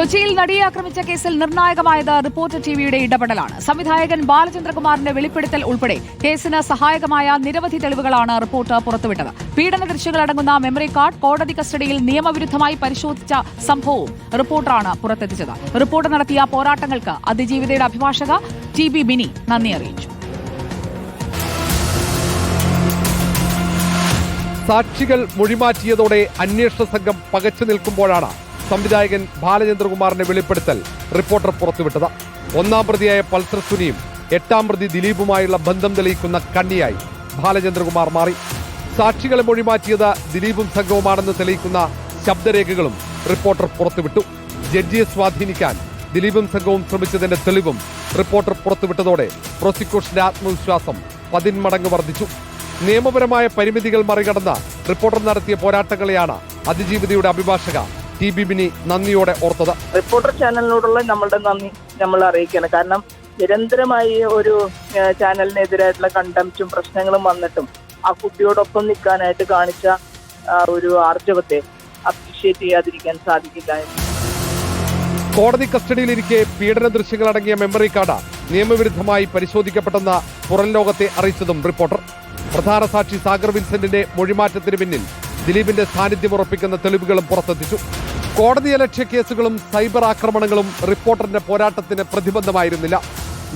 കൊച്ചിയിൽ നടിയെ ആക്രമിച്ച കേസിൽ നിർണായകമായത് റിപ്പോർട്ടർ ടിവിയുടെ ഇടപെടലാണ്. സംവിധായകൻ ബാലചന്ദ്രകുമാറിന്റെ വെളിപ്പെടുത്തൽ ഉൾപ്പെടെ കേസിന് സഹായകമായ നിരവധി തെളിവുകളാണ് റിപ്പോർട്ട് പുറത്തുവിട്ടത്. പീഡന ദൃശ്യങ്ങളടങ്ങുന്ന മെമ്മറി കാർഡ് കോടതി കസ്റ്റഡിയിൽ നിയമവിരുദ്ധമായി പരിശോധിച്ച സംഭവവും റിപ്പോർട്ടറാണ് പുറത്തെത്തിച്ചത്. റിപ്പോർട്ട് നടത്തിയ പോരാട്ടങ്ങൾക്ക് അതിജീവിതയുടെ അഭിഭാഷക ടി ബി ബിനി നന്ദി അറിയിച്ചു. സാക്ഷികൾ മൊഴിമാറ്റിയതോടെ അന്വേഷണ സംഘം പകച്ചു നിൽക്കുമ്പോഴാണ് സംവിധായകൻ ബാലചന്ദ്രകുമാറിന്റെ വെളിപ്പെടുത്തൽ റിപ്പോർട്ടർ പുറത്തുവിട്ടത്. ഒന്നാം പ്രതിയായ പൾസർ സുനിയും എട്ടാം പ്രതി ദിലീപുമായുള്ള ബന്ധം തെളിയിക്കുന്ന കണ്ണിയായി ബാലചന്ദ്രകുമാർ മാറി. സാക്ഷികളെ മൊഴിമാറ്റിയത് ദിലീപും സംഘവുമാണെന്ന് തെളിയിക്കുന്ന ശബ്ദരേഖകളും റിപ്പോർട്ടർ പുറത്തുവിട്ടു. ജഡ്ജിയെ സ്വാധീനിക്കാൻ ദിലീപും സംഘവും ശ്രമിച്ചതിന്റെ തെളിവും റിപ്പോർട്ടർ പുറത്തുവിട്ടതോടെ പ്രോസിക്യൂഷന്റെ ആത്മവിശ്വാസം പതിന്മടങ്ങ് വർദ്ധിച്ചു. നിയമപരമായ പരിമിതികൾ മറികടന്ന് റിപ്പോർട്ടർ നടത്തിയ പോരാട്ടങ്ങളെയാണ് അതിജീവിതയുടെ അഭിഭാഷക ടി ബി ബിനി നന്ദിയോടെ ഓർത്തത്. റിപ്പോർട്ടർ ചാനലിനോടുള്ള നമ്മളുടെ നന്ദി നമ്മൾ അറിയിക്കണം കാരണം നിരന്തരമായി ഒരു ചാനലിനെതിരായിട്ടുള്ള കണ്ടംറ്റും പ്രശ്നങ്ങളും വന്നിട്ടും ആ കുട്ടിയോടൊപ്പം നിൽക്കാനായിട്ട് കാണിച്ച ഒരു ആർജവത്തെ അപ്രീഷിയേറ്റ് ചെയ്യാതിരിക്കാൻ സാധിക്കില്ല കോടതി കസ്റ്റഡിയിലിരിക്കെ പീഡന ദൃശ്യങ്ങളടങ്ങിയ മെമ്മറി കാർഡ് നിയമവിരുദ്ധമായി പരിശോധിക്കപ്പെട്ടെന്ന പുറം ലോകത്തെ അറിയിച്ചതും റിപ്പോർട്ടർ പ്രധാന സാക്ഷി സാഗർ വിൻസെന്റിന്റെ മൊഴിമാറ്റത്തിന് പിന്നിൽ ദിലീപിന്റെ സാന്നിധ്യം ഉറപ്പിക്കുന്ന തെളിവുകളും പുറത്തെത്തിച്ചു. കോടതിയലക്ഷ്യ കേസുകളും സൈബർ ആക്രമണങ്ങളും റിപ്പോർട്ടറിന്റെ പോരാട്ടത്തിന് പ്രതിബന്ധമായിരുന്നില്ല.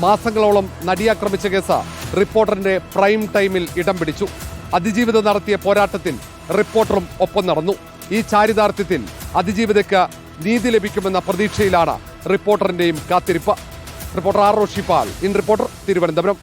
മാസങ്ങളോളം നടിയാക്രമിച്ച കേസ് റിപ്പോർട്ടറിന്റെ പ്രൈം ടൈമിൽ ഇടം പിടിച്ചു. അതിജീവിതം നടത്തിയ പോരാട്ടത്തിൽ റിപ്പോർട്ടറും ഒപ്പം നടന്നു. ഈ ചാരിതാർത്ഥ്യത്തിൽ അതിജീവിതയ്ക്ക് നീതി ലഭിക്കുമെന്ന പ്രതീക്ഷയിലാണ് റിപ്പോർട്ടറിന്റെയും കാത്തിരിപ്പ്. Reporter R Roshipal in reporter Thiruvananthapuram.